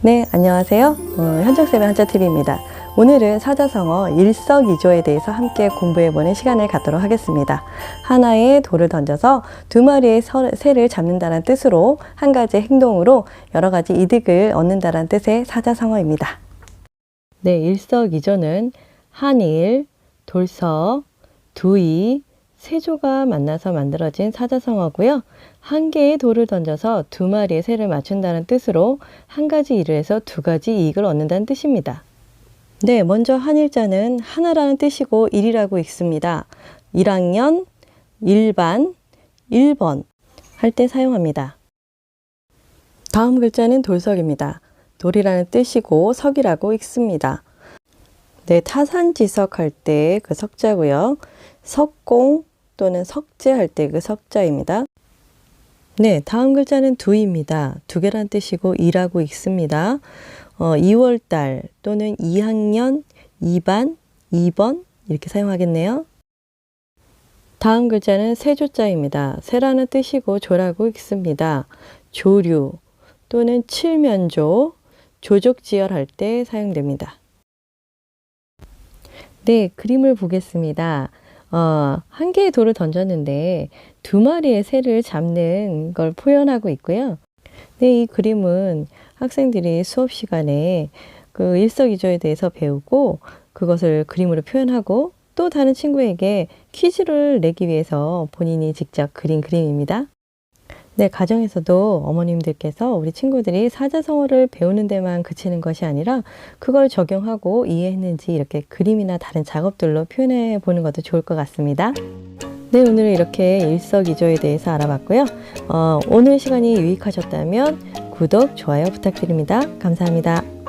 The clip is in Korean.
네, 안녕하세요. 어, 현정쌤의 한자TV입니다. 오늘은 사자성어 일석이조에 대해서 함께 공부해보는 시간을 갖도록 하겠습니다. 하나의 돌을 던져서 두 마리의 서- 새를 잡는다는 뜻으로 한 가지 행동으로 여러 가지 이득을 얻는다는 뜻의 사자성어입니다. 네, 일석이조는 한일, 돌서, 두이, 세조가 만나서 만들어진 사자성어고요. 한 개의 돌을 던져서 두 마리의 새를 맞춘다는 뜻으로 한 가지 일을 해서 두 가지 이익을 얻는다는 뜻입니다. 네, 먼저 한일자는 하나라는 뜻이고 일이라고 읽습니다. 1학년, 일반, 1번 할 때 사용합니다. 다음 글자는 돌석입니다. 돌이라는 뜻이고 석이라고 읽습니다. 네, 타산지석 할 때 그 석자고요. 석공 또는 석재 할 때 그 석자입니다. 네, 다음 글자는 두입니다. 두 개란 뜻이고 이라고 읽습니다. 어, 2월달 또는 2학년, 2반, 2번 이렇게 사용하겠네요. 다음 글자는 세조자입니다. 세라는 뜻이고 조라고 읽습니다. 조류 또는 칠면조, 조족지열 할 때 사용됩니다. 네, 그림을 보겠습니다. 어, 한 개의 돌을 던졌는데 두 마리의 새를 잡는 걸 표현하고 있고요. 네, 이 그림은 학생들이 수업 시간에 그 일석이조에 대해서 배우고 그것을 그림으로 표현하고 또 다른 친구에게 퀴즈를 내기 위해서 본인이 직접 그린 그림입니다. 네, 가정에서도 어머님들께서 우리 친구들이 사자성어를 배우는 데만 그치는 것이 아니라 그걸 적용하고 이해했는지 이렇게 그림이나 다른 작업들로 표현해 보는 것도 좋을 것 같습니다. 네, 오늘은 이렇게 일석이조에 대해서 알아봤고요. 어, 오늘 시간이 유익하셨다면 구독, 좋아요 부탁드립니다. 감사합니다.